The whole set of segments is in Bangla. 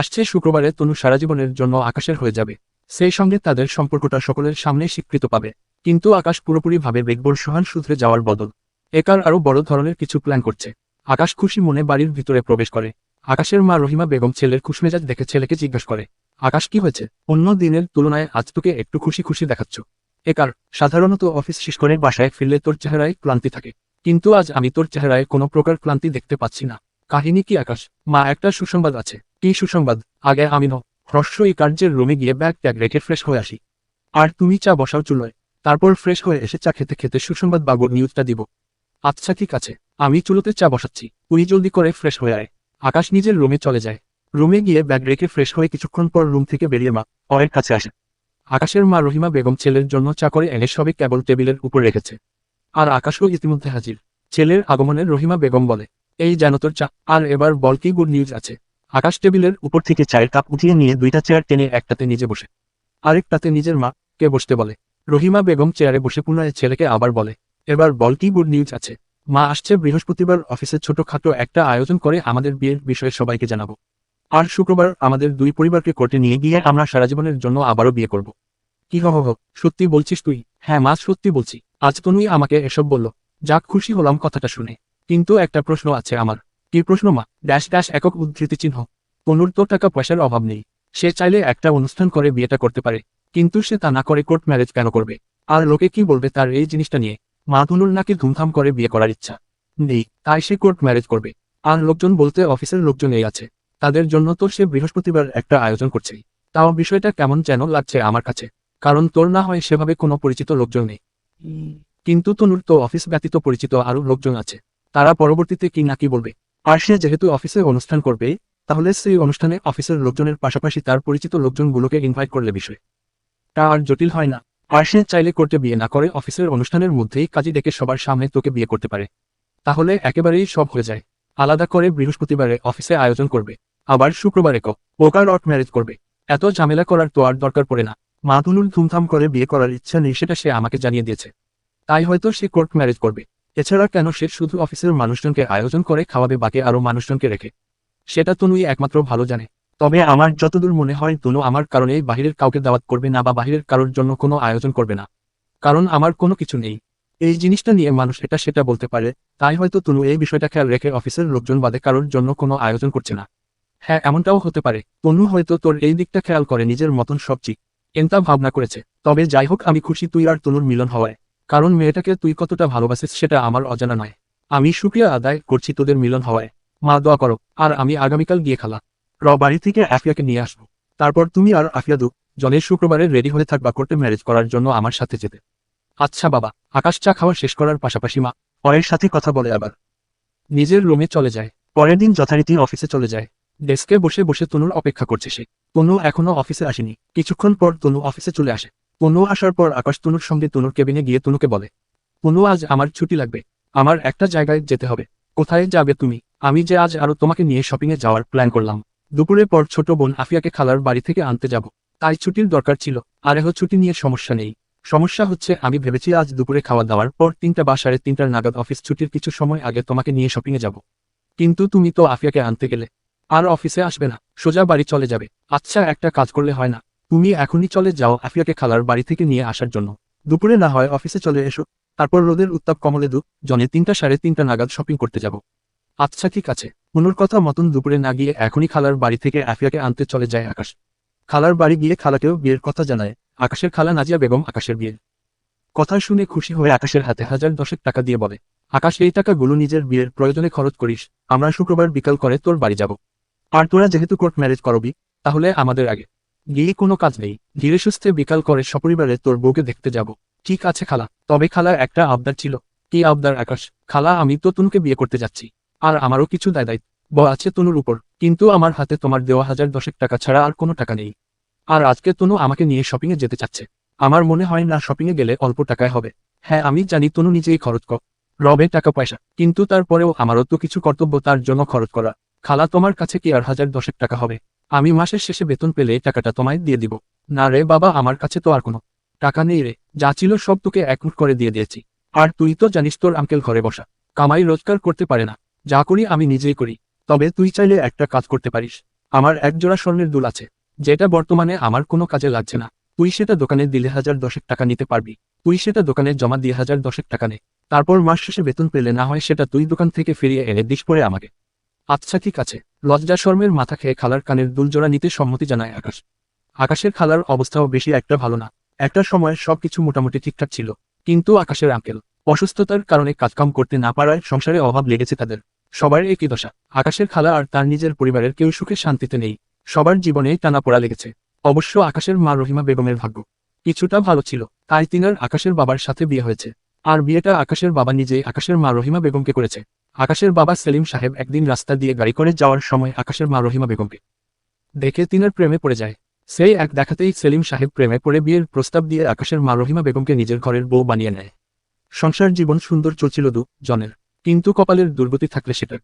আসছে শুক্রবারে তনু সারা জীবনের জন্য আকাশের হয়ে যাবে। সেই সঙ্গে তাদের সম্পর্কটা সকলের সামনে স্বীকৃত পাবে। কিন্তু আকাশ পুরোপুরিভাবে বেগবর সোহান সূত্রে যাওয়ার বদল। একার আরও বড় ধরনের কিছু প্ল্যান করছে। আকাশ খুশি মনে বাড়ির ভিতরে প্রবেশ করে। আকাশের মা রহিমা বেগম ছেলের খুশমেজাজ দেখে ছেলেকে জিজ্ঞাসা করে, আকাশ কি হয়েছে? অন্য দিনের তুলনায় আজ তোকে একটু খুশি খুশি দেখাচ্ছ। একার সাধারণত অফিস শেষ করে বাসায় ফিরলে তোর চেহারায় ক্লান্তি থাকে। কিন্তু আজ আমি তোর চেহারায় কোনো প্রকার ক্লান্তি দেখতে পাচ্ছি না। কাহিনী কি আকাশ? মা একটা সুসংবাদ আছে। কি সুসংবাদ? আগে আমি ন হ্রস্ব এই কার্যের রুমে গিয়ে ব্যাগ ট্যাগ রেখে ফ্রেশ হয়ে আসি। আর তুমি চা বসাও চুলোয়। তারপর ফ্রেশ হয়ে এসে চা খেতে খেতে সুসংবাদ বাবুর নিউজটা দিব। আচ্ছা ঠিক আছে। আমি চুলোতে চা বসাচ্ছি। তুই জলদি করে ফ্রেশ হয়ে আয়। আকাশ নিজের রুমে চলে যায়। রুমে গিয়ে ব্যাগ রেখে ফ্রেশ হয়ে কিছুক্ষণ পর রুম থেকে বেরিয়ে মা অয়ের কাছে আসে। আকাশের মা রহিমা বেগম ছেলের জন্য চা করে এনে সবে কেবল টেবিলের উপর রেখেছে। আর আকাশও ইতিমধ্যে হাজির। ছেলের আগমনে রহিমা বেগম বলে, এই যেন তোর চা। আর এবার বল কি গুড নিউজ আছে? আকাশ টেবিলের উপর থেকে চায়ের কাপ উঠিয়ে নিয়ে দুইটা চেয়ার টেনে একটাতে নিজে বসে। আরেকটাতে নিজের মা কে বসতে বলে। রহিমা বেগম চেয়ারে বসে পুনরায় ছেলেকে আবার বলে, এবার বল, কি গুড নিউজ আছে? মা আসছে বৃহস্পতিবার অফিসে ছোটখাটো একটা আয়োজন করে আমাদের বিয়ের বিষয়ে সবাইকে জানাব। আর শুক্রবার আমাদের দুই পরিবারকে কোর্টে নিয়ে গিয়ে আমরা সারা জীবনের জন্য আবারও বিয়ে করব। কি হহ সত্যি বলছিস তুই? হ্যাঁ মা, সত্যি বলছি। আজ তনুই আমাকে এসব বলল। যাক খুশি হলাম কথাটা শুনে। কিন্তু একটা প্রশ্ন আছে আমার। কি প্রশ্ন, মা? ড্যাশ ড্যাশ একক উদ্ধৃতি চিহ্ন। তনুর তো টাকা পয়সার অভাব নেই। সে চাইলে একটা অনুষ্ঠান করে বিয়েটা করতে পারে, কিন্তু সে তা না করে কোর্ট ম্যারেজ কেন করবে? আর লোকে কি বলবে তার এই জিনিসটা নিয়ে? মা তনুর নাকি ধুমধাম করে বিয়ে করার ইচ্ছা। নেই, তাই সে কোর্ট ম্যারেজ করবে। আর লোকজন বলতে অফিসের লোকজন এই আছে। তাদের জন্য তো সে বৃহস্পতিবার একটা আয়োজন করছেই তাও বিষয়টা কেমন যেন লাগছে আমার কাছে। কারণ তোর না হয় সেভাবে কোনো পরিচিত লোকজন নেই। কিন্তু তনুর তো অফিস ব্যতীত পরিচিত আরও লোকজন আছে। তারা পরবর্তীতে কি নাকি বলবে? আর সে যেহেতু অফিসে অনুষ্ঠান করবে তাহলে সেই অনুষ্ঠানে অফিসের লোকজনের পাশাপাশি তার পরিচিত লোকজনগুলোকে ইনভাইট করলে বিষয়। তা আর জটিল হয় না। আর সে চাইলে করতে বিয়ে না করে অফিসের অনুষ্ঠানের মধ্যেই কাজী ডেকে সবার সামনে তোকে বিয়ে করতে পারে। তাহলে একেবারেই সব হয়ে যায়। আলাদা করে বৃহস্পতিবারে অফিসে আয়োজন করবে। আবার শুক্রবারে ক পোকার অট ম্যারেজ করবে। এত ঝামেলা করার তো আর দরকার পড়ে না। মা ধুমধাম করে বিয়ে করার ইচ্ছা নেই, সেটা সে আমাকে জানিয়ে দিয়েছে। তাই হয়তো সে কোর্ট ম্যারেজ করবে। এছাড়া কেন সে শুধু অফিসের মানুষজনকে আয়োজন করে খাওয়াবে, বাকি আরও মানুষজনকে রেখে? সেটা তনুই একমাত্র ভালো জানে। তবে আমার যতদূর মনে হয়, তনু আমার কারণে বাহিরের কাউকে দাওয়াত করবে না বা বাহিরের কারোর জন্য কোনো আয়োজন করবে না। কারণ আমার কোনো কিছু নেই। এই জিনিসটা নিয়ে মানুষ এটা সেটা বলতে পারে, তাই হয়তো তনু এই বিষয়টা খেয়াল রেখে অফিসের লোকজন বাদে কারোর জন্য কোনো আয়োজন করছে না। হ্যাঁ এমনটাও হতে পারে। তনু হয়তো তোর এই দিকটা খেয়াল করে, নিজের মতন সব চিক এনতা ভাবনা করেছে। তবে যাই হোক, আমি খুশি তুই আর তনুর মিলন হওয়ায়। কারণ মেয়েটাকে তুই কতটা ভালোবাসিস সেটা আমার অজানা নয়। আমি সুক্রিয়া আদায় করছি তোদের মিলন হওয়ায়। মা দোয়া করো, আর আমি আগামীকাল গিয়ে খালা। র, বাড়ি থেকে আফিয়াকে নিয়ে আসব। তারপর তুমি আর আফিয়া দু জনের শুক্রবারে রেডি হয়ে থাকবা করতে ম্যারেজ করার জন্য আমার সাথে যেতে। আচ্ছা বাবা, আকাশ চা খাওয়া শেষ করার পাশাপাশি মা পরের সাথে কথা বলে আবার। নিজের রুমে চলে যায়। পরের দিন যথারীতি অফিসে চলে যায়। ডেস্কে বসে বসে তনুর অপেক্ষা করছে সে। তনু এখনও অফিসে আসেনি। কিছুক্ষণ পর তনু অফিসে চলে আসে। তনু আসার পর আকাশ তনুর সঙ্গে তনুর কেবিনে গিয়ে তনুকে বলে তনু আজ আমার ছুটি লাগবে। আমার একটা জায়গায় যেতে হবে। কোথায় যাবে তুমি? আমি যে আজ আরও তোমাকে নিয়ে শপিংয়ে যাওয়ার প্ল্যান করলাম। দুপুরের পর ছোট বোন আফিয়াকে খালার বাড়ি থেকে আনতে যাব। তাই ছুটির দরকার ছিল। আর এহ ছুটি নিয়ে সমস্যা নেই। সমস্যা হচ্ছে, আমি ভেবেছি আজ দুপুরে খাওয়া দাওয়ার পর তিনটা বা সাড়ে তিনটার নাগাদ অফিস ছুটির কিছু সময় আগে তোমাকে নিয়ে শপিংয়ে যাব। কিন্তু তুমি তো আফিয়াকে আনতে গেলে। আর অফিসে আসবে না। সোজা বাড়ি চলে যাবে। আচ্ছা একটা কাজ করলে হয় না। তুমি এখনই চলে যাও আফিয়াকে খালার বাড়ি থেকে নিয়ে আসার জন্য। দুপুরে না হয় অফিসে চলে এসো। তারপর রোদের উত্তাপ কমলে দু জনে তিনটা সাড়ে তিনটা নাগাদ শপিং করতে যাব। আচ্ছা ঠিক আছে। মনুর কথা মতন দুপুরে না গিয়ে এখনই খালার বাড়ি থেকে আফিয়াকে আনতে চলে যায় আকাশ। খালার বাড়ি গিয়ে খালাকেও বিয়ের কথা জানায়। আকাশের খালা নাজিয়া বেগম আকাশের বিয়ে। কথা শুনে খুশি হয়ে আকাশের হাতে হাজার দশেক টাকা দিয়ে বলে, আকাশ, এই টাকাগুলো নিজের বিয়ের প্রয়োজনে খরচ করিস। আমরা শুক্রবার বিকাল করে তোর বাড়ি যাব। আর তোরা যেহেতু কোর্ট ম্যারেজ করবি, তাহলে আমাদের আগে গিয়ে কোনো কাজ নেই। ধীরে সুস্থে বিকাল করে সপরিবারে তোর বউকে দেখতে যাব। ঠিক আছে খালা। তবে খালার একটা আবদার ছিল। কি আবদার, আকাশ? খালা, আমি তো তনুকে বিয়ে করতে যাচ্ছি। আর আমারও কিছু দায় দায়িত্ব। ব আছে তনুর উপর। কিন্তু আমার হাতে তোমার দেওয়া হাজার দশেক টাকা ছাড়া আর কোনো টাকা নেই। আর আজকে তনু আমাকে নিয়ে শপিংয়ে যেতে চাচ্ছে। আমার মনে হয় না শপিংয়ে গেলে অল্প টাকায় হবে। হ্যাঁ আমি জানি তনু নিজেই খরচ কর। রবে টাকা পয়সা। কিন্তু তারপরেও আমারও তো কিছু কর্তব্য, তার জন্য খরচ করা। খালা, তোমার কাছে কি আর হাজার দশেক টাকা হবে? আমি মাসের শেষে বেতন পেলে টাকাটা তোমায় দিয়ে দিব। না রে বাবা, আমার কাছে তো আর কোনো টাকা নেই রে। যা ছিল সব তোকে একমুট করে দিয়ে দিয়েছি। আর তুই তো জানিস তোর আঙ্কেল ঘরে বসা। কামাই রোজগার করতে পারে না। যা করি আমি নিজেই করি। তবে তুই চাইলে একটা কাজ করতে পারিস। আমার এক জোড়া স্বর্ণের দুল আছে। যেটা বর্তমানে আমার কোনো কাজে লাগছে না। তুই সেটা দোকানে দিলে হাজার দশেক টাকা নিতে পারবি। তুই সেটা দোকানে জমা দিয়ে হাজার দশেক টাকা নে। তারপর মাস শেষে বেতন পেলে না হয় সেটা তুই দোকান থেকে ফিরিয়ে এনে দিস পরে আমাকে। আচ্ছা ঠিক আছে। লজ্জা শর্মের মাথা খেয়ে খালার কানের দুলজোড়া নিতে সম্মতি জানায় আকাশ। আকাশের খালার অবস্থাও বেশি একটা ভালো না। একটা সময় সবকিছু মোটামুটি ঠিকঠাক ছিল। কিন্তু আকাশের আঙ্কেল, অসুস্থতার কারণে কাজকাম করতে না পারায় সংসারে অভাব লেগেছে তাদের। সবার একই দশা। আকাশের খালা আর তার নিজের পরিবারের কেউ সুখে শান্তিতে নেই। সবার জীবনে টানা পড়া লেগেছে। অবশ্য আকাশের মা রহিমা বেগমের ভাগ্য কিছুটা ভালো ছিল। তাই তিনার আকাশের বাবার সাথে বিয়ে হয়েছে। আর বিয়েটা আকাশের বাবা নিজেই আকাশের মা রহিমা বেগমকে করেছে। আকাশের বাবা সেলিম সাহেব একদিন রাস্তা দিয়ে গাড়ি করে যাওয়ার সময় আকাশের মা রহিমা বেগমকে দেখে তিনার প্রেমে পড়ে যায়। সেই এক দেখাতেই সেলিম সাহেব প্রেমে পড়ে বিয়ের প্রস্তাব দিয়ে আকাশের মা রহিমা বেগমকে নিজের ঘরের বউ বানিয়ে নেয়। সংসার জীবন সুন্দর চলছিল দু জনের, কিন্তু কপালের দুর্গতি থাকলে সেটা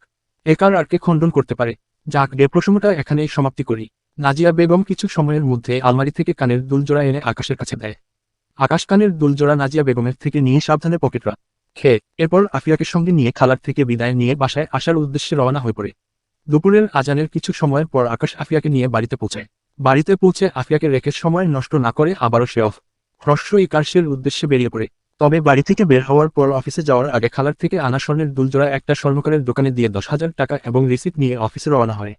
একার আরকে খণ্ডন করতে পারে? যাক গে প্রসঙ্গটা এখানেই সমাপ্তি করি। নাজিয়া বেগম কিছু সময়ের মধ্যে আলমারি থেকে কানের দুলজোড়া এনে আকাশের কাছে দেয়। আকাশ কানের দুলজোড়া নাজিয়া বেগমের থেকে নিয়ে সাবধানে পকেট রাখ খেয়ে এরপর আফিয়াকে সঙ্গে নিয়ে খালার থেকে বিদায় নিয়ে বাসায় আসার উদ্দেশ্যে রওনা হয়ে পড়ে। দুপুরের আজানের কিছু সময়ের পর আকাশ আফিয়াকে নিয়ে বাড়িতে পৌঁছায়। বাড়িতে পৌঁছে আফিয়াকে রেখে সময় নষ্ট না করে আবারও সে অফ হ্রস্ব ইকার্ষের উদ্দেশ্যে বেরিয়ে পড়ে। তবে বাড়ি থেকে বের হওয়ার পর অফিসে যাওয়ার আগে খালার থেকে আনা স্বর্ণের দুলজোড়া একটা স্বর্ণকারের দোকানে দিয়ে দশ হাজার টাকা এবং রিসিপ্ট নিয়ে অফিসে রওনা হয়।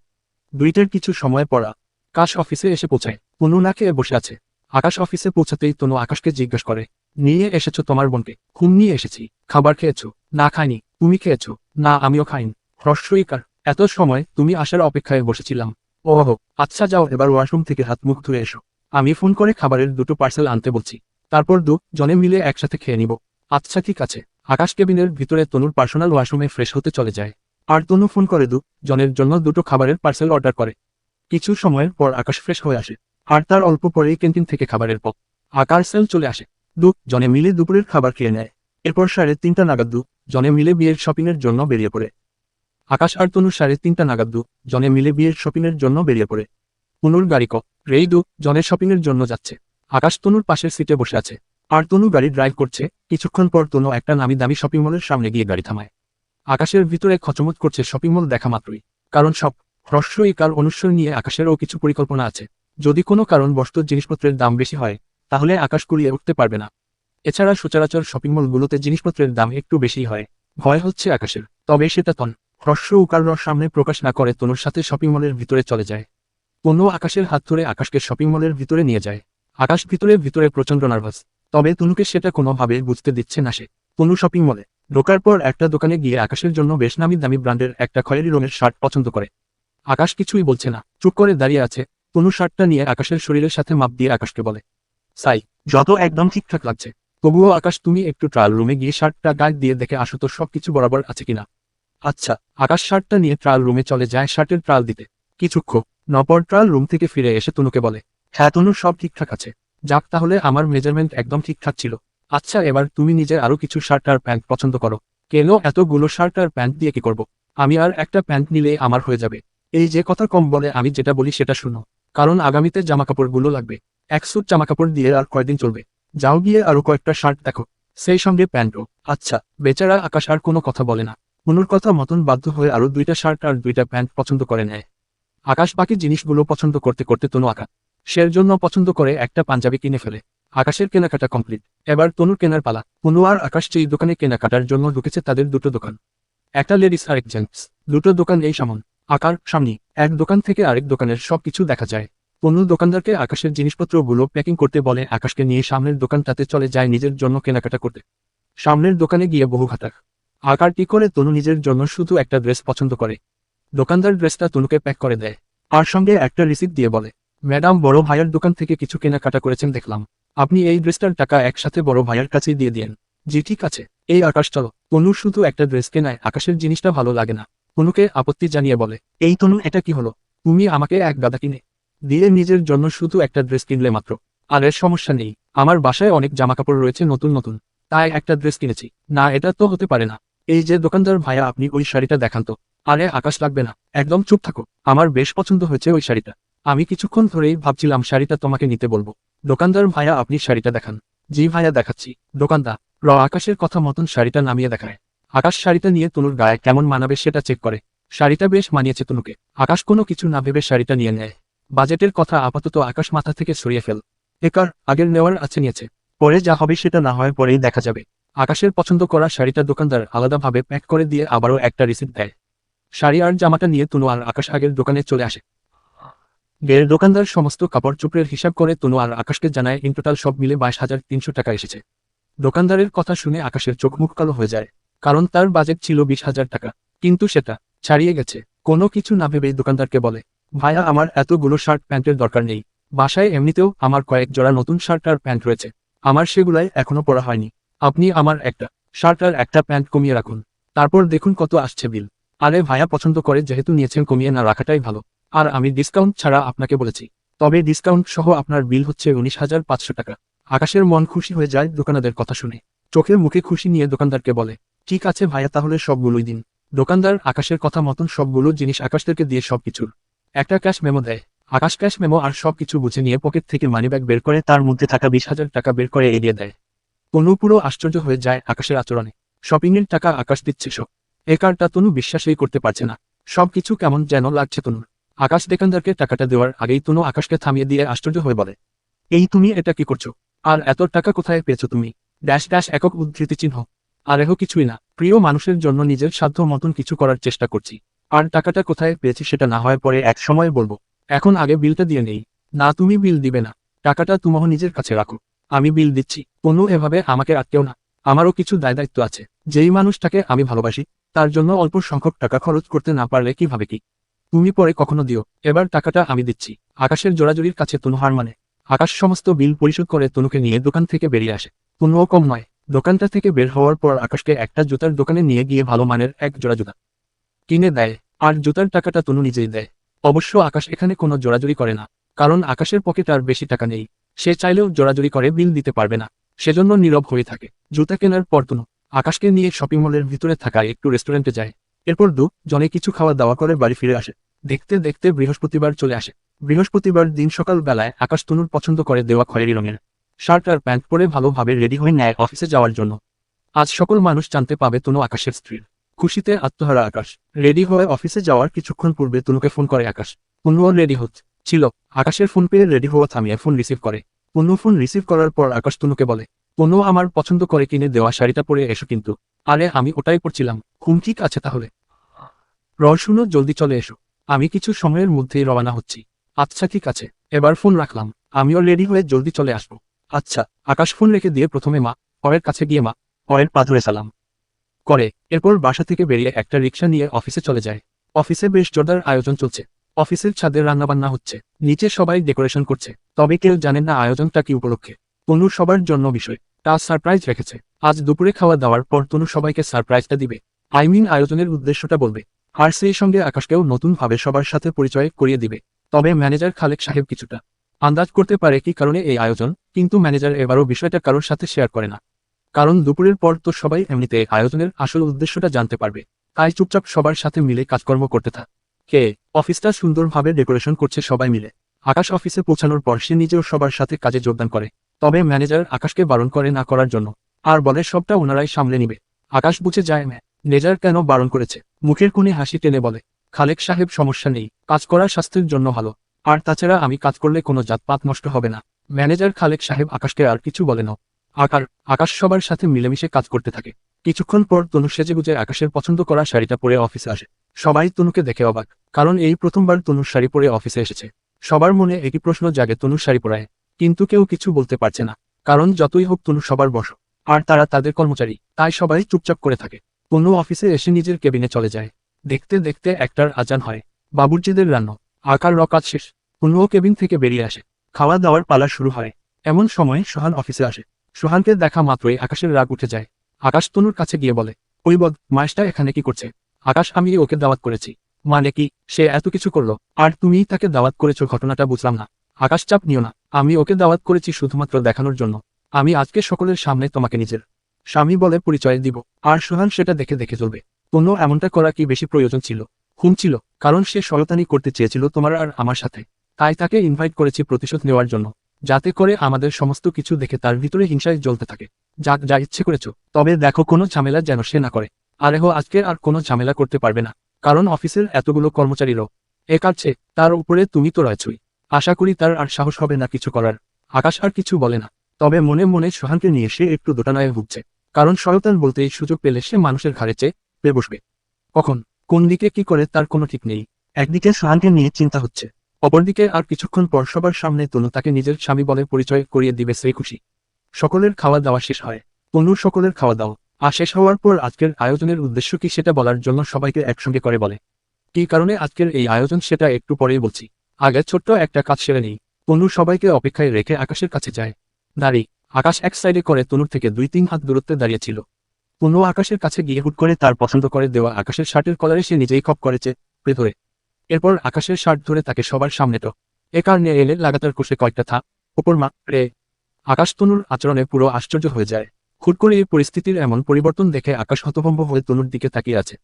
দুইটার কিছু সময় পর আকাশ অফিসে এসে পৌঁছায়। তনু না বসে আছে। আকাশ অফিসে পৌঁছাতেই তনু আকাশকে জিজ্ঞেস করে নিয়ে এসেছ তোমার বোনকে। খুন নিয়ে এসেছি। খাবার খেয়েছো, না খাইনি, তুমি খেয়েছো, না আমিও খাইনি। হ্রস্ব ইকার এত সময় তুমি আসার অপেক্ষায় বসেছিলাম। ওহ আচ্ছা যাও এবার ওয়াশরুম থেকে হাত মুখ ধুয়ে এসো। আমি ফোন করে খাবারের দুটো পার্সেল আনতে বলছি। তারপর দু জনে মিলে একসাথে খেয়ে নিব। আচ্ছা ঠিক আছে। আকাশ কেবিনের ভিতরে তনুর পার্সোনাল ওয়াশরুমে ফ্রেশ হতে চলে যায়। আর তনু ফোন করে দু জনের জন্য দুটো খাবারের পার্সেল অর্ডার করে। কিছু সময়ের পর আকাশ ফ্রেশ হয়ে আসে। আর তার অল্প পরেই ক্যান্টিন থেকে খাবারের পথ। আকার সেল চলে আসে। দু, জনে মিলে দুপুরের খাবার খেয়ে নেয়। এরপর সাড়ে তিনটা নাগাদ দু, জনে মিলে বিয়ের শপিংয়ের জন্য বেরিয়ে পড়ে। আকাশ আর তনু সাড়ে তিনটা নাগাদ দু, জনে মিলে বিয়ের শপিংয়ের জন্য বেরিয়ে পড়ে। তনুর গাড়ি ক, রেই দু জনের শপিংয়ের জন্য যাচ্ছে। আকাশ তনুর পাশের সিটে বসে আছে। আর তনু গাড়ি ড্রাইভ করছে। কিছুক্ষণ পর তনু একটা নামি দামি শপিং মলের সামনে গিয়ে গাড়ি থামায়। আকাশের ভিতরে খচমত করছে শপিং মল দেখা মাত্রই। কারণ সব হ্রস্ব ইকার অনুসরণ নিয়ে আকাশেরও কিছু পরিকল্পনা আছে। যদি কোনো কারণ বস্তু জিনিসপত্রের দাম বেশি হয় তাহলে আকাশ কুড়িয়ে উঠতে পারবে না। এছাড়া সচরাচর শপিং মলগুলোতে জিনিসপত্রের দাম একটু বেশি হয়। ভয় হচ্ছে আকাশের। তবে সেটা তন। হ্রস্ব উকারর সামনে প্রকাশ না করে তনুর সাথে শপিং মলের ভিতরে চলে যায়। তনু আকাশের হাত ধরে আকাশকে শপিং মলের ভিতরে নিয়ে যায়। আকাশ ভিতরে ভিতরে প্রচণ্ড নার্ভাস তবে তনুকে সেটা কোনোভাবে বুঝতে দিচ্ছে না সে। তনু শপিং মলে ঢোকার পর একটা দোকানে গিয়ে আকাশের জন্য বেশ নামি দামি ব্র্যান্ডের একটা খয়েরি রঙের শার্ট পছন্দ করে। আকাশ কিছুই বলছে না। চুপ করে দাঁড়িয়ে আছে। তনু শার্টটা নিয়ে আকাশের শরীরের সাথে মাপ দিয়ে আকাশকে বলে। সাই, যত একদম ঠিকঠাক লাগছে। তবুও আকাশ, তুমি একটু ট্রায়াল রুমে গিয়ে শার্টটা গায়ে দিয়ে দেখে আসো তো সবকিছু বরাবর আছে কিনা। আচ্ছা আকাশ শার্টটা নিয়ে ট্রায়াল রুমে চলে যায় শার্টের ট্রায়াল দিতে। কিছুক্ষণ, নপর ট্রায়াল রুম থেকে ফিরে এসে তনুকে বলে হ্যাঁ তনু, সব ঠিকঠাক আছে। যাক তাহলে, আমার মেজারমেন্ট একদম ঠিকঠাক ছিল। আচ্ছা এবার তুমি নিজের আরও কিছু শার্ট আর প্যান্ট পছন্দ করো। কেন এতগুলো শার্ট আর প্যান্ট দিয়ে কি করব? আমি আর একটা প্যান্ট নিলে আমার হয়ে যাবে। এই যে কথা কম বলে আমি যেটা বলি সেটা শুনো। কারণ আগামীতে জামাকাপড়গুলো লাগবে। এক স্যুট জামাকাপড় দিয়ে আর কয়দিন চলবে? যাও গিয়ে আরও কয়েকটা শার্ট দেখো। সেই সঙ্গে প্যান্টও। আচ্ছা বেচারা আকাশ আর কোনো কথা বলে না। মনুর কথা মতন বাধ্য হয়ে আরও দুইটা শার্ট আর দুইটা প্যান্ট পছন্দ করে নেয়। আকাশ বাকি জিনিসগুলো পছন্দ করতে করতে তনু আঁকা। সের জন্য পছন্দ করে একটা পাঞ্জাবি কিনে ফেলে। আকাশের কেনাকাটা কমপ্লিট। এবার তনুর কেনার পালা। তনু আর আকাশ যেই দোকানে কেনাকাটার জন্য ঢুকেছে তাদের দুটো দোকান। একটা লেডিস আর এক জেন্টস। দুটো দোকান এই সামন। আকার সামনে। এক দোকান থেকে আরেক দোকানের সবকিছু দেখা যায়। তনু দোকানদারকে আকাশের জিনিসপত্রগুলো প্যাকিং করতে বলে আকাশকে নিয়ে সামনের দোকানটাতে চলে যায় নিজের জন্য কেনাকাটা করতে। সামনের দোকানে গিয়ে বহু ঘাতাক আকারটি করে তনু নিজের জন্য শুধু একটা ড্রেস পছন্দ করে। দোকানদার ড্রেসটা তনুকে প্যাক করে দেয়। আর সঙ্গে একটা রিসিপ্ট দিয়ে বলে, ম্যাডাম, বড় ভাইয়ের দোকান থেকে কিছু কেনাকাটা করেছেন, দেখলাম। আপনি এই ড্রেসটার টাকা একসাথে বড় ভাইয়ের কাছেই দিয়ে দিয়েন। জি, ঠিক আছে। এই আকাশ, চলো। তনুর শুধু একটা ড্রেস কেনায়, আকাশের জিনিসটা ভালো লাগে না। তনুকে আপত্তি জানিয়ে বলে, এই তনু, এটা কি হলো? তুমি আমাকে এক গাদা কিনে দিয়ে নিজের জন্য শুধু একটা ড্রেস কিনলে মাত্র। আর এর সমস্যা নেই, আমার বাসায় অনেক জামাকাপড় রয়েছে নতুন নতুন। তাই একটা ড্রেস কিনেছি। না, এটা তো হতে পারে না। এই যে দোকানদার ভাইয়া, আপনি ওই শাড়িটা দেখান তো। আরে, আকাশ লাগবে না। একদম চুপ থাকো। আমার বেশ পছন্দ হয়েছে ওই শাড়িটা। আমি কিছুক্ষণ ধরেই ভাবছিলাম, শাড়িটা তোমাকে নিতে বলব। দোকানদার ভাইয়া, আপনি শাড়িটা দেখান। জি ভাইয়া, দেখাচ্ছি। দোকানদার, র, আকাশের কথা মতন শাড়িটা নামিয়ে দেখায়। আকাশ শাড়িটা নিয়ে তনুর গায়ে কেমন মানাবে সেটা চেক করে। শাড়িটা বেশ মানিয়েছে তনুকে। আকাশ কোনো কিছু না ভেবে শাড়িটা নিয়ে নেয়। বাজেটের কথা আপাতত আকাশ মাথা থেকে সরিয়ে ফেল। একার আগের নেওয়ার আছে নিয়েছে। পরে যা হবে সেটা না হয় পরেই দেখা যাবে। আকাশের পছন্দ করা শাড়িটা দোকানদার আলাদাভাবে প্যাক করে দিয়ে আবারও একটা রিসিপ্ট দেয়। শাড়ি আর জামাটা নিয়ে তনু আর আকাশ আগের দোকানে চলে আসে। গের দোকানদার সমস্ত কাপড় চোপড়ের হিসাব করে তনু আর আকাশকে জানায়, ইন টোটাল সব মিলে বাইশ হাজার তিনশো টাকা এসেছে। দোকানদারের কথা শুনে আকাশের চোখ মুখ কালো হয়ে যায়, কারণ তার বাজেট ছিল বিশ হাজার টাকা। কিন্তু সেটা ছাড়িয়ে গেছে। কোনো কিছু না ভেবেই দোকানদারকে বলে ভাইয়া, আমার এতগুলো শার্ট প্যান্টের দরকার নেই। বাসায় এমনিতেও আমার কয়েক জোড়া নতুন শার্ট আর প্যান্ট রয়েছে। আমার সেগুলাই এখনও পরা হয়নি। আপনি আমার একটা শার্ট আর একটা প্যান্ট কমিয়ে রাখুন। তারপর দেখুন কত আসছে বিল। আরে ভাইয়া, পছন্দ করে যেহেতু নিয়েছেন, কমিয়ে না রাখাটাই ভালো। আর আমি ডিসকাউন্ট ছাড়া আপনাকে বলেছি। তবে ডিসকাউন্ট সহ আপনার বিল হচ্ছে উনিশ হাজার পাঁচশো টাকা। আকাশের মন খুশি হয়ে যায় দোকানদারের কথা শুনে। চোখের মুখে খুশি নিয়ে দোকানদারকে বলে, ঠিক আছে ভাইয়া, তাহলে সবগুলোই দিন। দোকানদার আকাশের কথা মতন সবগুলো জিনিস আকাশদেরকে দিয়ে সবকিছুর। একটা ক্যাশ মেমো দেয়। আকাশ ক্যাশ মেমো আর সবকিছু বুঝে নিয়ে পকেট থেকে মানিব্যাগ বের করে তার মধ্যে থাকা বিশ হাজার টাকা বের করে এড়িয়ে দেয়। তনু পুরো আশ্চর্য হয়ে যায় আকাশের আচরণে। শপিংয়ের টাকা আকাশ দিচ্ছে সব। এ কারটা তনু বিশ্বাসই করতে পারছে না। সবকিছু কেমন যেন লাগছে তনুর। আকাশ দোকানদারকে টাকাটা দেওয়ার আগেই তনু আকাশকে থামিয়ে দিয়ে আশ্চর্য হয়ে বলে, এই তুমি এটা কি করছ? আর এত টাকা কোথায় পেয়েছ তুমি? ড্যাশ ড্যাশ একক উদ্ধৃতি চিহ্ন। আর এহ কিছুই না। প্রিয় মানুষের জন্য নিজের সাধ্য মতন কিছু করার চেষ্টা করছি। আর টাকাটা কোথায় পেয়েছি সেটা না হয় পরে এক সময় বলব, এখন আগে বিলটা দিয়ে নেই। না, তুমি বিল দিবে না। টাকাটা তুমিও নিজের কাছে রাখো। আমি বিল দিচ্ছি। কোনো এভাবে আমাকে আটকেও না। আমারও কিছু দায় দায়িত্ব আছে। যেই মানুষটাকে আমি ভালোবাসি, তার জন্য অল্প সংখ্যক টাকা খরচ করতে না পারলে কীভাবে কি? তুমি পরে কখনো দিও। এবার টাকাটা আমি দিচ্ছি। আকাশের জোড়াজুড়ির কাছে তনু হার মানে। আকাশ সমস্ত বিল পরিশোধ করে তনুকে নিয়ে দোকান থেকে বেরিয়ে আসে। তনুও কম নয়। দোকানটা থেকে বের হওয়ার পর আকাশকে একটা জুতার দোকানে নিয়ে গিয়ে ভালো মানের এক জোড়া জুতা। কিনে দেয়, আর জুতার টাকাটা তনু নিজেই দেয়। অবশ্য আকাশ এখানে কোনো জোড়াজুড়ি করে না, কারণ আকাশের পকেট আর বেশি টাকা নেই। সে চাইলেও জোড়াজুড়ি করে বিল দিতে পারবে না। সেজন্য নীরব হয়ে থাকে। জুতা কেনার পর তনু আকাশকে নিয়ে শপিং মলের ভিতরে থাকা একটু রেস্টুরেন্টে যায়। এরপর দু জনে কিছু খাওয়া দাওয়া করে বাড়ি ফিরে আসে। দেখতে দেখতে বৃহস্পতিবার চলে আসে। বৃহস্পতিবার দিন সকাল বেলায় আকাশ তনুর পছন্দ করে দেওয়া খয়েরি রঙের শার্ট আর প্যান্ট পরে ভালোভাবে রেডি হয়ে নেয় অফিসে যাওয়ার জন্য। আজ সকল মানুষ জানতে পাবে তনু আকাশের স্ত্রীর খুশিতে আত্মহারা আকাশ। রেডি হয়ে অফিসে যাওয়ার কিছুক্ষণ পূর্বে তনুকে ফোন করে আকাশ। তনুও রেডি হচ্ছে। ছিল। আকাশের ফোন পেয়ে রেডি হওয়া থামিয়ে ফোন রিসিভ করে। তনু ফোন রিসিভ করার পর আকাশ তনুকে বলে, তনু, আমার পছন্দ করে কিনে দেওয়া শাড়িটা পরে এসো কিন্তু। আরে, আমি ওটাই পরছিলাম। ঘুম ঠিক আছে তাহলে? রসুনো জলদি চলে এসো। আমি কিছু সময়ের মধ্যেই রওনা হচ্ছি। আচ্ছা ঠিক আছে। এবার ফোন রাখলাম। আমিও রেডি হয়ে জলদি চলে আসব। আচ্ছা আকাশ ফোন রেখে দিয়ে প্রথমে মা, পরের কাছে গিয়ে মা, পরের পা ধরে সালাম। করে, এরপর বাসা থেকে বেরিয়ে একটা রিক্সা নিয়ে অফিসে চলে যায়। অফিসে বেশ জোরদার আয়োজন চলছে। অফিসের ছাদে রান্নাবান্না হচ্ছে। নিচে সবাই ডেকোরেশন করছে। তবে কেউ জানেন না আয়োজনটা কি উপলক্ষে। তনুর সবার জন্য বিষয়। তা সারপ্রাইজ রেখেছে। আজ দুপুরে খাওয়া দাওয়ার পর তনু সবাইকে সারপ্রাইজটা দিবে। আই মিন আয়োজনের উদ্দেশ্যটা বলবে। আর সেই সঙ্গে আকাশকেও নতুনভাবে সবার সাথে পরিচয় করিয়ে দিবে। তবে ম্যানেজার খালেক সাহেব কিছুটা। আন্দাজ করতে পারে কি কারণে এই আয়োজন, কিন্তু ম্যানেজার এবারও বিষয়টা কারোর সাথে শেয়ার করে না। কারণ দুপুরের পর তো সবাই এমনিতে আয়োজনের আসল উদ্দেশ্যটা জানতে পারবে। তাই চুপচাপ সবার সাথে মিলে কাজকর্ম করতে থাক। কে? অফিসটা সুন্দরভাবে ডেকোরেশন করছে সবাই মিলে। আকাশ অফিসে পৌঁছানোর পর সে নিজেও সবার সাথে কাজে যোগদান করে। তবে ম্যানেজার আকাশকে বারণ করে না করার জন্য। আর বলে সবটা ওনারাই সামলে নিবে। আকাশ বুঝে যায় ম্যানেজার কেন বারণ করেছে? মুখের কোণে হাসি টেনে বলে, খালেক সাহেব, সমস্যা নেই। কাজ করা স্বাস্থ্যের জন্য ভালো। আর তাছাড়া আমি কাজ করলে কোনো জাতপাত নষ্ট হবে না। ম্যানেজার খালেক সাহেব আকাশকে আর কিছু বলে না। আকার, আকাশ সবার সাথে মিলেমিশে কাজ করতে থাকে। কিছুক্ষণ পর তনু সেজে গুজে আকাশের পছন্দ করা শাড়িটা পরে অফিসে আসে। সবাই তনুকে দেখে অবাক, কারণ এই প্রথমবার তনুর শাড়ি পরে অফিসে এসেছে। সবার মনে একই প্রশ্ন জাগে তনুর শাড়ি পরায়, কিন্তু কেউ কিছু বলতে পারছে না, কারণ যতই হোক তনু সবার বস, আর তারা তাদের কর্মচারী, তাই সবাই চুপচাপ করে থাকে। তনু অফিসে এসে নিজের কেবিনে চলে যায়। দেখতে দেখতে একটার আজান হয়, বাবুর্চিদের রান্না, আকার রকাত শেষ, তনুও কেবিন থেকে বেরিয়ে আসে। খাওয়া দাওয়ার পালা শুরু হয়, এমন সময় সোহান অফিসে আসে। সোহানকে দেখা মাত্রই আকাশের রাগ উঠে যায়। আকাশ তনুর কাছে গিয়ে বলে, ওই বদ মাসটা এখানে কি করছে? আকাশ, আমি ওকে দাওয়াত করেছি। মানে কি? সে এত কিছু করল? আর তুমি তাকে দাওয়াত করেছ ঘটনাটা বুঝলাম না। আকাশ, চাপ নিও না। আমি ওকে দাওয়াত করেছি শুধুমাত্র দেখানোর জন্য। আমি আজকে সকলের সামনে তোমাকে নিজের স্বামী বলে পরিচয় দিব। আর সোহান সেটা দেখে দেখে চলবে। কোনো এমনটা করা কি বেশি প্রয়োজন ছিল? হুম ছিল, কারণ সে শয়তানি করতে চেয়েছিল তোমার আর আমার সাথে। তাই তাকে ইনভাইট করেছি প্রতিশোধ নেওয়ার জন্য। যাতে করে আমাদের সমস্ত কিছু দেখে তার ভিতরে হিংসায় জ্বলতে থাকে। যাক যা ইচ্ছে করেছ, তবে দেখো কোনো ঝামেলা যেন সে না করে। আরেহ আজকে আর কোনো ঝামেলা করতে পারবে না। কারণ অফিসের এতগুলো কর্মচারীরও। এ কাটছে তার উপরে তুমি তো রয়েছই। আশা করি তার আর সাহস হবে না কিছু করার। আকাশ আর কিছু বলে না। তবে মনে মনে সোহানকে নিয়ে সে একটু দোটানায় ভুগছে। কারণ শয়তান এই সুযোগ পেলে সে মানুষের ঘাড়ে চেয়ে পেয়ে বসবে। কখন? কোন দিকে কি করে তার কোনো ঠিক নেই। একদিকে সোহানকে নিয়ে চিন্তা হচ্ছে। অপরদিকে আর কিছুক্ষণ পর সবার সামনে তনু তাকে নিজের স্বামী বলে পরিচয় করিয়ে দিবে সেই খুশি। সকলের খাওয়া দাওয়া শেষ হয়। তনুর সকলের খাওয়া দাওয়া। আর শেষ হওয়ার পর আজকের আয়োজনের উদ্দেশ্য কি সেটা বলার জন্য সবাইকে একসঙ্গে করে বলে। কি কারণে আজকের এই আয়োজন সেটা একটু পরেই বলছি। আগে ছোট্ট একটা কাজ সেরে নেই। তনু সবাইকে অপেক্ষায় রেখে আকাশের কাছে যায়। দাঁড়ি। আকাশ এক সাইডে করে তনুর থেকে দুই তিন হাত দূরত্বে দাঁড়িয়েছিল। তনু আকাশের কাছে গিয়ে হুট করে তার পছন্দ করে দেওয়া আকাশের শার্টের কলারে সে নিজেই খপ করেছে। ধরে এরপর আকাশের শার্ট ধরে তাকে সবার সামনে তো এ কারণে এলে লাগাতার কষে কয়েকটা থা? ওপর মা, রে। আকাশ তনুর আচরণে পুরো আশ্চর্য হয়ে যায়। হুট করে এই পরিস্থিতির এমন পরিবর্তন দেখে আকাশ হতভম্ব হয়ে তনুর দিকে তাকিয়ে আছে।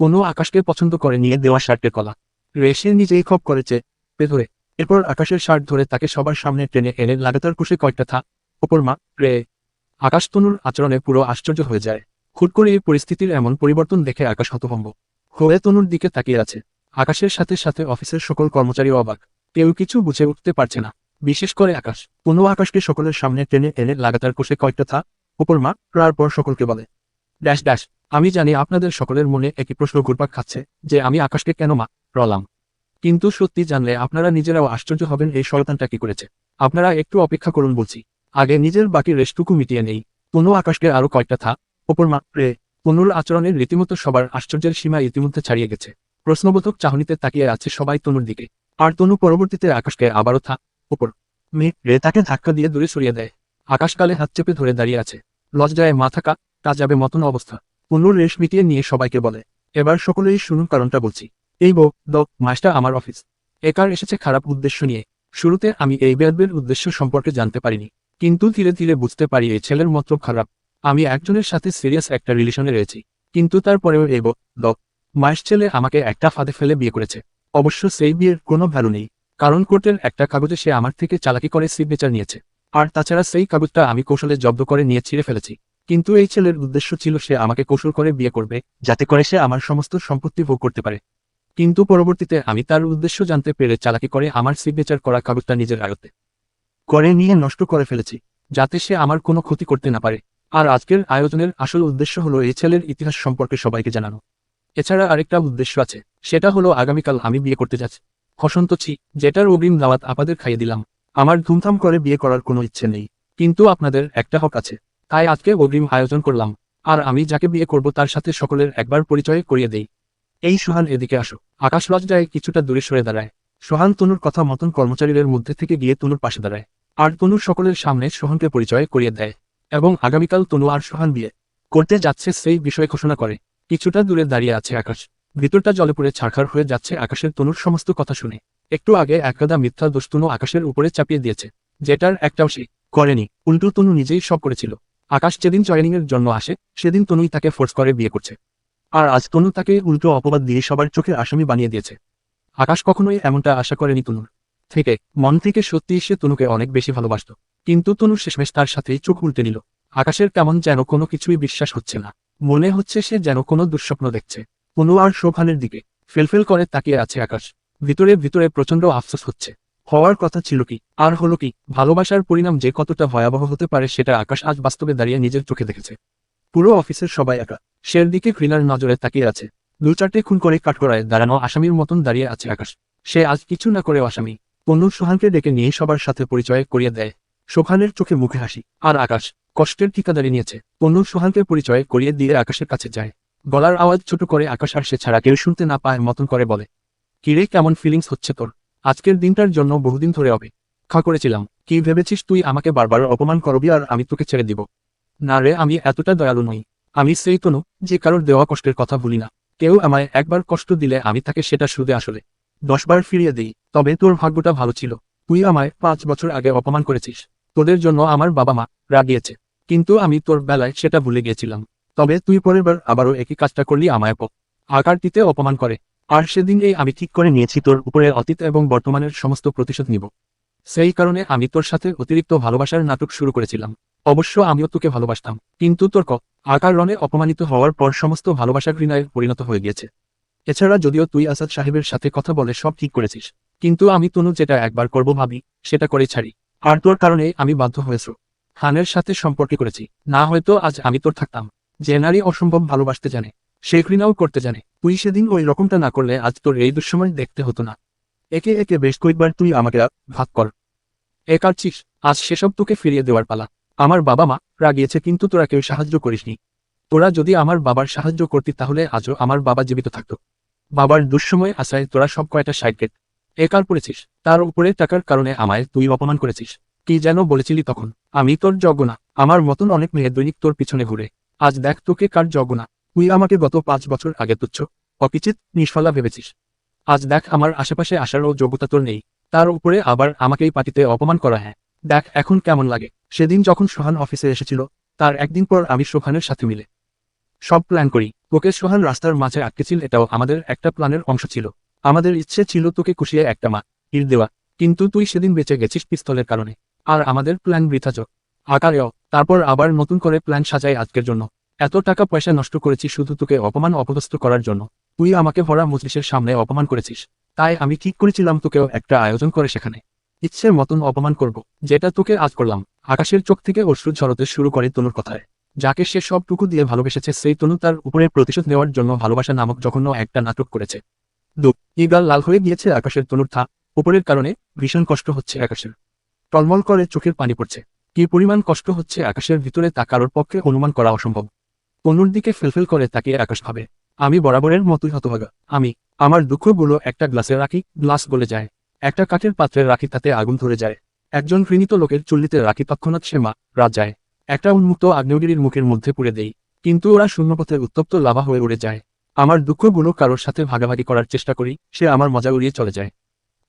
তনু আকাশকে পছন্দ করে নিয়ে দেওয়া শার্টের কলা। রেশে নিজেই খপ করেছে। পেধরে এরপর আকাশের শার্ট ধরে তাকে সবার সামনে টেনে এনে লাগাতার কষে কয়েকটা থা? ওপর মা, রে। আকাশ তনুর আচরণে পুরো আশ্চর্য হয়ে যায়। হুট করে এই পরিস্থিতির এমন পরিবর্তন দেখে আকাশ হতভম্ব। হয়ে তনুর দিকে তাকিয়ে আছে। আকাশের সাথে সাথে অফিসের সকল কর্মচারী অবাক। কেউ কিছু বুঝে উঠতে পারছে না। বিশেষ করে আকাশ। তনু আকাশকে সকলের সামনে টেনে এনে লাগাতার কষে কয়েকটা থা উপর মা পর সকলকে বলে ড্যাশ ড্যাশ আমি জানি আপনাদের সকলের মনে একই প্রশ্ন ঘুরপাক খাচ্ছে, যে আমি আকাশকে কেন মা, রলাম। কিন্তু সত্যি জানলে আপনারা নিজেরাও আশ্চর্য হবেন এই শয়তানটা কি করেছে। আপনারা একটু অপেক্ষা করুন বলছি। আগে নিজের বাকি রেস্টুকু মিটিয়ে নেই। তনু আকাশকে আরও কয়েকটা থা ওপর মা রে তনুর আচরণের রীতিমতো সবার আশ্চর্যের সীমা ইতিমধ্যে ছাড়িয়ে গেছে। প্রশ্নবোধক চাহনিতে তাকিয়ে আছে সবাই তনুর দিকে। আর তনু পরবর্তীতে আকাশকে আবারও থা ওপর মেয়ে তাকে ধাক্কা দিয়ে দূরে সরিয়ে দেয়। আকাশকালে হাত চেপে ধরে দাঁড়িয়ে আছে। লজ্জায় মাথা কা তা যাবে মতন অবস্থা। তনুর রেশ মিটিয়ে নিয়ে সবাইকে বলে, এবার সকলেই শুনুন কারণটা বলছি। এই বো দ মাসটা আমার অফিস। একার এসেছে খারাপ উদ্দেশ্য নিয়ে। শুরুতে আমি এই বেদবের উদ্দেশ্য সম্পর্কে জানতে পারিনি। কিন্তু ধীরে ধীরে বুঝতে পারি এই ছেলের মতো খারাপ। আমি একজনের সাথে সিরিয়াস একটা রিলেশনে রয়েছি। কিন্তু তারপরেও এই বো দ মাস ছেলে আমাকে একটা ফাঁদে ফেলে বিয়ে করেছে। অবশ্য সেই বিয়ের কোনো ভ্যালু নেই। কারণ কোর্টের একটা কাগজে সে আমার থেকে চালাকি করে সিগনেচার নিয়েছে। আর তাছাড়া সেই কাগজটা আমি কৌশলে জব্দ করে নিয়ে ছিঁড়ে ফেলেছি। কিন্তু এই ছেলের উদ্দেশ্য ছিল সে আমাকে কৌশল করে বিয়ে করবে, যাতে করে সে আমার সমস্ত সম্পত্তি ভোগ করতে পারে। কিন্তু পরবর্তীতে আমি তার উদ্দেশ্য জানতে পেরে চালাকি করে আমার সিগনেচার করা কাগজটা নিজের আয়ত্তে করে নিয়ে নষ্ট করে ফেলেছি, যাতে সে আমার কোনো ক্ষতি করতে না পারে। আর আজকের আয়োজনের আসল উদ্দেশ্য হলো এই ছেলের ইতিহাস সম্পর্কে সবাইকে জানানো। এছাড়া আরেকটা উদ্দেশ্য আছে, সেটা হলো আগামীকাল আমি বিয়ে করতে যাচ্ছি। হসন্ত ছি, যেটার অগ্রিম দাওয়াত আপনাদের খাইয়ে দিলাম। আমার ধুমধাম করে বিয়ে করার কোনো ইচ্ছে নেই, কিন্তু আপনাদের একটা হক আছে। তাই আজকে অগ্রিম আয়োজন করলাম, আর আমি যাকে বিয়ে করব তার সাথে সকলের একবার পরিচয় করিয়ে দেই। এই সোহান এদিকে আসো। আকাশ লজ্জায় কিছুটা দূরে সরে দাঁড়ায়। সোহান তনুর কথা মতন কর্মচারীদের মধ্যে থেকে গিয়ে তনুর পাশে দাঁড়ায়, আর তনুর সকলের সামনে সোহানকে পরিচয় করিয়ে দেয়। এবং আগামীকাল তনু আর সোহান বিয়ে করতে যাচ্ছে সেই বিষয়ে ঘোষণা করে। কিছুটা দূরে দাঁড়িয়ে আছে আকাশ। ভিতরটা জলে পড়ে ছাড়খার হয়ে যাচ্ছে আকাশের তনুর সমস্ত কথা শুনে। একটু আগে একগাদা মিথ্যা দোষ আকাশের উপরে চাপিয়ে দিয়েছে। যেটার একটাও সে করেনি। উল্টো তনু নিজেই সব করেছিল। আকাশ যেদিন জয়েনিং এর জন্য আসে, সেদিন তনুই তাকে ফোর্স করে বিয়ে করছে। আর আজ তনু তাকে উল্টো অপবাদ দিয়ে সবার চোখের আসামি বানিয়ে দিয়েছে। আকাশ কখনোই এমনটা আশা করেনি তনুর। থেকে, মন থেকে সত্যি সে তনুকে অনেক বেশি ভালোবাসত। কিন্তু তনু শেষমেশ তার সাথেই চোখ উল্টে নিল। আকাশের কেমন যেন কোনো কিছুই বিশ্বাস হচ্ছে না। মনে হচ্ছে সে যেন কোনো দুঃস্বপ্ন দেখছে। তনু আর শোভানের দিকে ফেলফেল করে তাকিয়ে আছে আকাশ। ভিতরে ভিতরে প্রচণ্ড আফসোস হচ্ছে। হওয়ার কথা ছিল কি? আর হলো কি? ভালোবাসার পরিণাম যে কতটা ভয়াবহ হতে পারে সেটা আকাশ আজ বাস্তবে দাঁড়িয়ে নিজের চোখে দেখেছে। পুরো অফিসের সবাই একা। সের দিকে ঘৃণার নজরে তাকিয়ে আছে। দু চারটে খুন করে কাঠগড়ায় দাঁড়ানো আসামির মতন দাঁড়িয়ে আছে আকাশ। সে আজ কিছু না করেও আসামি। তনু সোহানকে ডেকে নিয়ে সবার সাথে পরিচয় করিয়ে দেয়। সোহানের চোখে মুখে হাসি। আর আকাশ কষ্টের ঠিকাদারি নিয়েছে। তনু সোহানকে পরিচয় করিয়ে দিয়ে আকাশের কাছে যায়। গলার আওয়াজ ছোট করে আকাশ আর সে ছাড়া কেউ শুনতে না পায় মতন করে বলে কিরে কেমন ফিলিংস হচ্ছে তোর? আজকের দিনটার জন্য বহুদিন ধরে হবে খা করেছিলাম। কি ভেবেছিস তুই আমাকে বারবার অপমান করবি আর আমি তোকে ছেড়ে দিব? না রে, আমি এতটা দয়ালু নই। আমি সেই তনু, যে কারোর দেওয়া কষ্টের কথা ভুলি না। কেউ আমায় একবার কষ্ট দিলে আমি তাকে সেটা সুদে আসলে। দশবার ফিরিয়ে দিই, তবে তোর ভাগ্যটা ভালো ছিল। তুই আমায় পাঁচ বছর আগে অপমান করেছিস। তোদের জন্য আমার বাবা মা রাগিয়েছে। কিন্তু আমি তোর বেলায় সেটা ভুলে গিয়েছিলাম তবে তুই পরের বার আবারও একই কাজটা করলি আমায় প আকার দিতে অপমান করে। আর সেদিন এই আমি ঠিক করে নিয়েছি তোর উপরে অতীত এবং বর্তমানের সমস্ত প্রতিশোধ নিব। সেই কারণে আমি তোর সাথে অতিরিক্ত ভালোবাসার নাটক শুরু করেছিলাম। অবশ্য আমিও তোকে ভালোবাসতাম। কিন্তু তোর ক আকার রণে অপমানিত হওয়ার পর সমস্ত ভালোবাসা ঘৃণায় পরিণত হয়ে গিয়েছে। এছাড়া যদিও তুই আসাদ সাহেবের সাথে কথা বলে সব ঠিক করেছিস। কিন্তু আমি তনু যেটা একবার করব ভাবি, সেটা করে ছাড়ি। আর তোর কারণে আমি বাধ্য হয়েছি। হানের সাথে সম্পর্কে করেছি। না হয়তো আজ আমি তোর থাকতাম। যে নারী অসম্ভব ভালোবাসতে জানে, সে ঘৃণাও করতে জানে। তুই সেদিন ওই রকমটা না করলে আজ তোর এই দুঃসময় দেখতে হতো না। একে একে বেশ কয়েকবার তুই আমাকে ভাগ কর। এ কাটছিস আজ সেসব তোকে ফিরিয়ে দেওয়ার পালা। আমার বাবা মা রাগিয়েছে, কিন্তু তোরা কেউ সাহায্য করিসনি। তোরা যদি আমার বাবার সাহায্য করতি তাহলে আজও আমার বাবা জীবিত থাকত। বাবার দুঃসময় আশায় তোরা সব কয়টা সাইডকেট একার পড়েছিস তার উপরে টাকার কারণে আমায় তুই অপমান করেছিস। কি যেন বলেছিলি তখন, আমি তোর যোগ্য না আমার মতন অনেক মেয়ে দৈনিক তোর পিছনে ঘুরে। আজ দেখ তোকে কার যোগ্য না তুই আমাকে গত পাঁচ বছর আগে তুচ্ছ অকিচিত নিষ্ফলা ভেবেছিস। আজ দেখ আমার আশেপাশে আসারও যোগ্যতা তোর নেই, তার উপরে আবার আমাকেই পার্টিতে অপমান করা হ্যাঁ। দেখ এখন কেমন লাগে। সেদিন যখন সোহান অফিসে এসেছিল, তার একদিন পর আমি সোহানের সাথে মিলে। সব প্ল্যান করি, তোকে সোহান রাস্তার মাঝে আটকেছিল, এটাও আমাদের একটা প্ল্যানের অংশ ছিল। আমাদের ইচ্ছে ছিল তোকে কুশিয়ে একটা মা ইর দেওয়া, কিন্তু তুই সেদিন বেঁচে গেছিস পিস্তলের কারণে। আর আমাদের প্ল্যান বৃথাজ আকারেও, তারপর আবার নতুন করে প্ল্যান সাজাই আজকের জন্য। এত টাকা পয়সা নষ্ট করেছি শুধু তোকে অপমান অপদস্থ করার জন্য। তুই আমাকে ভরা মজলিসের সামনে অপমান করেছিস। তাই আমি ঠিক করেছিলাম তোকেও একটা আয়োজন করে সেখানে। ইচ্ছের মতন অপমান করব, যেটা তোকে আজ করলাম। আকাশের চোখ থেকে অশ্রু ঝরতে শুরু করে তনুর কথায়। যাকে সে সবটুকু দিয়ে ভালোবেসেছে, সেই তনু তার উপরে প্রতিশোধ নেওয়ার জন্য ভালোবাসা নামক জঘন্য একটা নাটক করেছে। দুঃখ ইগাল লাল হয়ে গিয়েছে আকাশের তনুর থা। উপরের কারণে ভীষণ কষ্ট হচ্ছে আকাশের। টলমল করে চোখের পানি পড়ছে। কি পরিমাণ কষ্ট হচ্ছে আকাশের ভিতরে তা কারোর পক্ষে অনুমান করা অসম্ভব। তনুর দিকে ফেলফেল করে তাকিয়ে আকাশ ভাবে, আমি বরাবরের মতোই হতভাগা। আমি, আমার দুঃখগুলো একটা গ্লাসে রাখি, গ্লাস গলে যায়। একটা কাঠের পাত্রে রাখি, তাতে আগুন ধরে যায়। একজন ঘৃণিত লোকের চুল্লিতে রাখি, তৎক্ষণাৎ সে মা, রাত যায়। একটা উন্মুক্ত আগ্নেয়গিরির মুখের মধ্যে পুড়ে দেই। কিন্তু ওরা শূন্যপথে উত্তপ্ত লাভা হয়ে উড়ে যায়। আমার দুঃখগুলো কারোর সাথে ভাগাভাগি করার চেষ্টা করি, সে আমার মজা উড়িয়ে চলে যায়।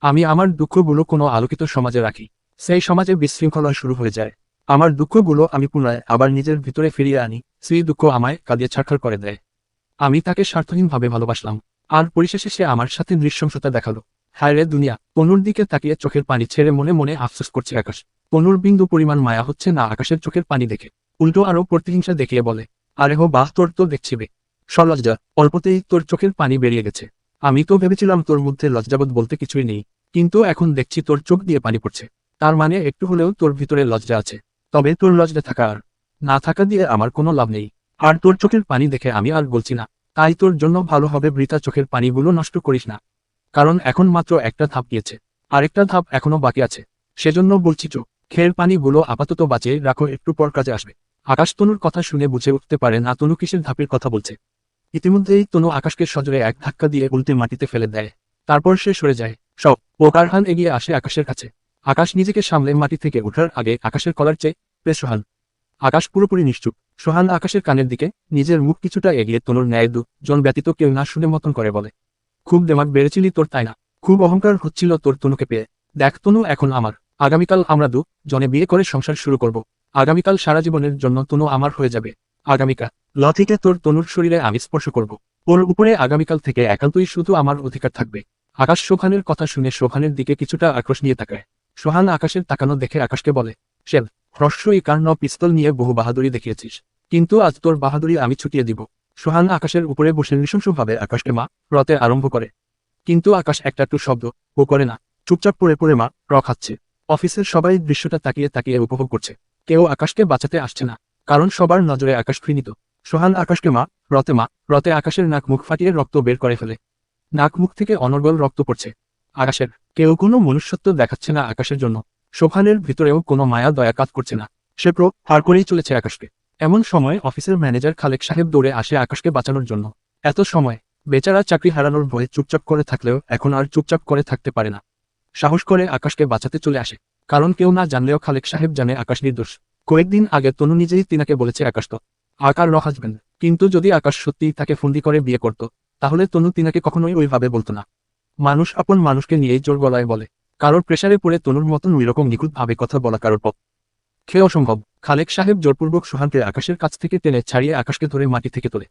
আমি আমার দুঃখগুলো কোনো আলোকিত সমাজে রাখি। সেই সমাজে বিশৃঙ্খলা শুরু হয়ে যায়। আমার দুঃখগুলো আমি পুনরায় আবার নিজের ভিতরে ফিরিয়ে আনি, সেই দুঃখ আমায় কাঁদিয়ে ছাড়খার করে দেয়। আমি তাকে স্বার্থহীনভাবে ভালোবাসলাম। আর পরিশেষে সে আমার সাথে নৃশংসতা দেখাল। হায় রে দুনিয়া, তনুর দিকে তাকিয়ে চোখের পানি ছেড়ে মনে মনে আফসোস করছে আকাশ। তনুর বিন্দু পরিমাণ মায়া হচ্ছে না আকাশের চোখের পানি দেখে। উল্টো আরও প্রতিহিংসা দেখিয়ে বলে, আরে হো বাহ, তোর তো দেখছিবে সলজ্জা, অল্পতেই তোর চোখের পানি বেরিয়ে গেছে। আমি তো ভেবেছিলাম তোর মধ্যে লজ্জাবোধ বলতে কিছুই নেই। কিন্তু এখন দেখছি তোর চোখ দিয়ে পানি পড়ছে। তার মানে একটু হলেও তোর ভিতরে লজ্জা আছে। তবে তোর লজ্জা থাকা আর, না থাকা দিয়ে আমার কোনো লাভ নেই। আর তোর চোখের পানি দেখে আমি আর বলছি না। তাই তোর জন্য ভালো হবে বৃথা চোখের পানিগুলো নষ্ট করিস না। কারণ এখন মাত্র একটা ধাপ গিয়েছে। আরেকটা ধাপ এখনও বাকি আছে। সেজন্য বলছি চোখ, খের পানিগুলো আপাতত বাঁচিয়ে রাখো, একটু পর কাজে আসবে। আকাশ তনুর কথা শুনে বুঝে উঠতে পারে না তনু কিসের ধাপের কথা বলছে। ইতিমধ্যেই তনু আকাশকে সজরে এক ধাক্কা দিয়ে উল্টে মাটিতে ফেলে দেয়। তারপর সে সরে যায়। সব, ও কারহান এগিয়ে আসে আকাশের কাছে। আকাশ নিজেকে সামলে মাটি থেকে ওঠার আগে আকাশের কলার চেয়ে প্রে সোহান। আকাশ পুরোপুরি নিশ্চুপ। সোহান আকাশের কানের দিকে নিজের মুখ কিছুটা এগিয়ে তনুর ন্যায় দু জন ব্যতীত কেউ না শুনে মতন করে বলে, খুব দেমাগ বেড়েছিলি তোর তাই না? খুব অহংকার হচ্ছিল তোর তনুকে পেয়ে। দেখ তনু, এখন আমার। আগামীকাল আমরা দু জনে বিয়ে করে সংসার শুরু করব। আগামীকাল সারা জীবনের জন্য তনু আমার হয়ে যাবে। আগামীকাল। ল থেকে তোর তনুর শরীরে আমি স্পর্শ করব। ওর উপরে আগামীকাল থেকে একান্তই শুধু আমার অধিকার থাকবে। আকাশ সোহানের কথা শুনে সোহানের দিকে কিছুটা আক্রোশ নিয়ে তাকায়। সোহান আকাশের তাকানো দেখে আকাশকে বলে, শেল, হ্রস্বই কার্ণ পিস্তল নিয়ে বহু বাহাদুরি দেখিয়েছিস। কিন্তু আজ তোর বাহাদুরি আমি ছুটিয়ে দিব। সোহান আকাশের উপরে বসে নৃশংসভাবে আকাশকে মা রতে আরম্ভ করে। কিন্তু আকাশ একটা একটু শব্দ, ও করে না। চুপচাপ পড়ে পড়ে মা, র খাচ্ছে। অফিসের সবাই দৃশ্যটা তাকিয়ে তাকিয়ে উপভোগ করছে। কেউ আকাশকে বাঁচাতে আসছে না, কারণ সবার নজরে আকাশ ঘৃণিত। সোহান আকাশকে মা রতে মা রতে আকাশের নাক মুখ ফাটিয়ে রক্ত বের করে ফেলে। নাক মুখ থেকে অনর্গল রক্ত পড়ছে। আকাশের। কেউ কোনো মনুষ্যত্ব দেখাচ্ছে না আকাশের জন্য। সোহানের ভিতরেও কোনো মায়া দয়া কাজ করছে না। সে প্র হার করেই চলেছে আকাশকে। এমন সময় অফিসের ম্যানেজার খালেক সাহেব দৌড়ে আসে আকাশকে বাঁচানোর জন্য। এত সময় বেচারা চাকরি হারানোর ভয়ে চুপচাপ করে থাকলেও এখন আর চুপচাপ করে থাকতে পারে না। সাহস করে আকাশকে বাঁচাতে চলে আসে। কারণ কেউ না জানলেও খালেক সাহেব জানে আকাশ নির্দোষ। কয়েকদিন আগে তনু নিজেই তিনাকে বলেছে আকাশ তো আকার র হাজবেন্ড। কিন্তু যদি আকাশ সত্যিই তাকে ফন্দি করে বিয়ে করত, তাহলে তনু তিনাকে কখনোই ওইভাবে বলতো না। মানুষ আপন মানুষকে নিয়েই জোর গলায় বলে, কারোর প্রেসারে পড়ে তনুর মতন ওইরকম নিখুঁতভাবে কথা বলা কারোর পথ। খেয়ে অসম্ভব। খালেক সাহেব জোরপূর্বক সুহানকে আকাশের কাছ থেকে টেনে ছাড়িয়ে আকাশকে ধরে মাটি থেকে তোলে।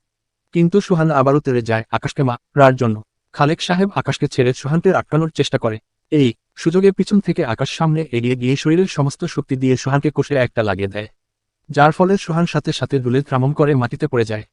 কিন্তু সুহান আবারও তেড়ে যায় আকাশকে মা রার জন্য। খালেক সাহেব আকাশকে ছেড়ে সুহানকে আটকানোর চেষ্টা করে। এই সুযোগে পিছন থেকে আকাশ সামনে এগিয়ে গিয়ে শরীরের সমস্ত শক্তি দিয়ে সুহানকে কষে একটা লাগিয়ে দেয়। যার ফলে সুহান সাথে সাথে দুলে ত্রামম করে মাটিতে পড়ে যায়।